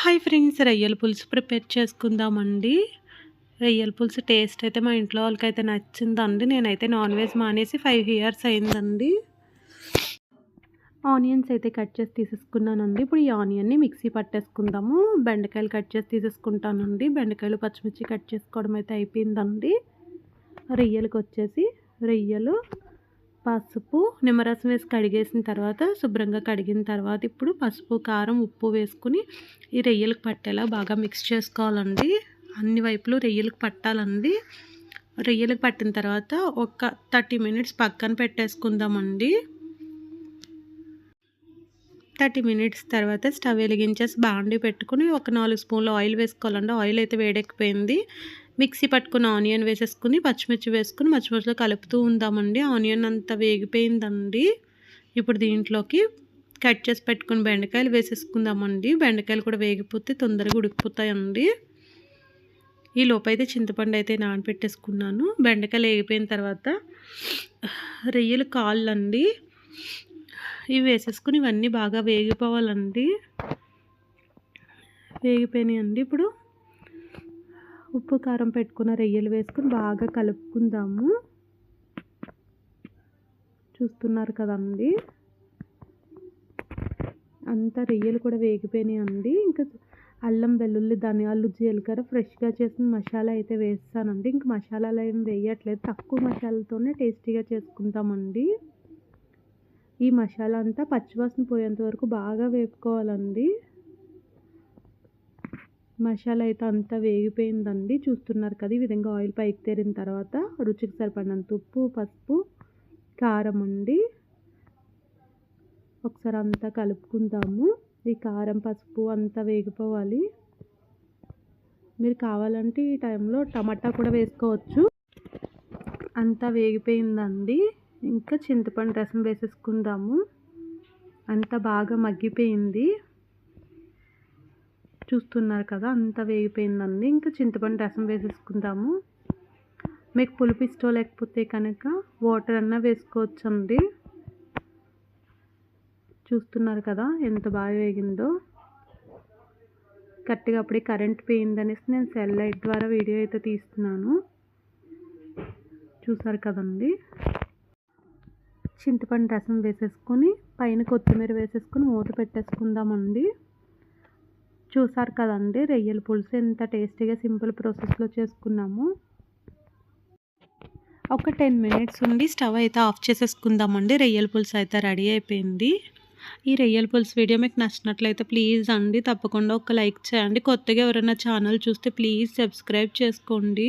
Hi friends రొయ్యల పులుసు prepare చేసుకుందామండి. రొయ్యల పులుసు టేస్ట్ అయితే మా ఇంట్లో వాళ్ళకైతే నచ్చిందండి. నేనైతే నాన్ వెజ్ మానేసి ఫైవ్ ఇయర్స్ అయిందండి. ఆనియన్స్ అయితే కట్ చేసి తీసేసుకున్నానండి. ఇప్పుడు ఈ ఆనియన్ని మిక్సీ పట్టేసుకుందాము. బెండకాయలు కట్ చేసి తీసేసుకుంటానండి. బెండకాయలు పచ్చిమిర్చి కట్ చేసుకోవడం అయితే అయిపోయిందండి. రొయ్యలకు వచ్చేసి రొయ్యలు. పసుపు నిమ్మరసం వేసి కడిగేసిన తర్వాత శుభ్రంగా కడిగిన తర్వాత ఇప్పుడు పసుపు కారం ఉప్పు వేసుకుని ఈ రొయ్యలకు పట్టేలా బాగా మిక్స్ చేసుకోవాలండి. అన్ని వైపులు రొయ్యలకు పట్టాలండి. రొయ్యలకు పట్టిన తర్వాత ఒక థర్టీ మినిట్స్ పక్కన పెట్టేసుకుందామండి. థర్టీ మినిట్స్ తర్వాత స్టవ్ వెలిగించేసి బాండి పెట్టుకుని ఒక నాలుగు స్పూన్లు ఆయిల్ వేసుకోవాలండి. ఆయిల్ అయితే వేడెక్కిపోయింది. మిక్సీ పట్టుకున్న ఆనియన్ వేసేసుకుని పచ్చిమిర్చి వేసుకుని పచ్చిమిర్చిలో కలుపుతూ ఉందామండి. ఆనియన్ అంతా వేగిపోయిందండి. ఇప్పుడు దీంట్లోకి కట్ చేసి పెట్టుకుని బెండకాయలు వేసేసుకుందామండి. బెండకాయలు కూడా వేగిపోతే తొందరగా ఉడికిపోతాయండి. ఈ లోపైతే చింతపండు అయితే నానబెట్టేసుకున్నాను బెండకాయలు వేగిపోయిన తర్వాత రొయ్యలు కాళ్ళు అండి ఇవి వేసేసుకుని ఇవన్నీ బాగా వేగిపోవాలండి. వేగిపోయినాయి అండి ఇప్పుడు. ఉప్పు కారం పెట్టుకున్న రొయ్యలు వేసుకుని బాగా కలుపుకుందాము. చూస్తున్నారు కదండి? అంతా రొయ్యలు కూడా వేగిపోయినాయి అండి ఇంకా అల్లం వెల్లుల్లి ధనియాలు జీలకర్ర ఫ్రెష్గా చేసిన మసాలా అయితే వేస్తానండి. ఇంక మసాలాలు ఏం వేయట్లేదు. తక్కువ మసాలాతోనే టేస్టీగా చేసుకుంటామండి ఈ మసాలా అంతా పచ్చివాసన పోయేంత వరకు బాగా వేపుకోవాలండి. మసాలా అయితే అంతా వేగిపోయిందండి. చూస్తున్నారు కదా ఈ విధంగా ఆయిల్ పైకి తేరిన తర్వాత రుచికి సరిపడినంత ఉప్పు పసుపు కారం అండి. ఒకసారి అంతా కలుపుకుందాము. ఈ కారం పసుపు అంతా వేగిపోవాలి. మీరు కావాలంటే ఈ టైంలో టమాటా కూడా వేసుకోవచ్చు. అంతా వేగిపోయిందండి. ఇంకా చింతపండు రసం వేసేసుకుందాము. అంతా బాగా మగ్గిపోయింది. చూస్తున్నారు కదా అంత వేగిపోయిందండి. ఇంకా చింతపండు రసం వేసేసుకుందాము. మీకు పులుపు ఇష్టం లేకపోతే కనుక వాటర్ అన్నా వేసుకోవచ్చండి. చూస్తున్నారు కదా ఎంత బాగా వేగిందో. కరెక్ట్గా అప్పుడే కరెంట్ పోయిందనేసి నేను సెల్ లైట్ ద్వారా వీడియో అయితే తీస్తున్నాను. చూసారు కదండి. చింతపండు రసం వేసేసుకొని పైన కొత్తిమీర వేసేసుకొని మూత పెట్టేసుకుందామండి. చూసారు కదండి రొయ్యల పులుసు ఎంత టేస్టీగా సింపుల్ ప్రాసెస్లో చేసుకున్నాము. ఒక టెన్ మినిట్స్ ఉండి స్టవ్ అయితే ఆఫ్ చేసేసుకుందామండి రొయ్యల పులుసు అయితే రెడీ అయిపోయింది. ఈ రొయ్యల పులుసు వీడియో మీకు నచ్చినట్లయితే ప్లీజ్ అండి తప్పకుండా ఒక లైక్ చేయండి. కొత్తగా ఎవరైనా ఛానల్ చూస్తే ప్లీజ్ సబ్స్క్రైబ్ చేసుకోండి.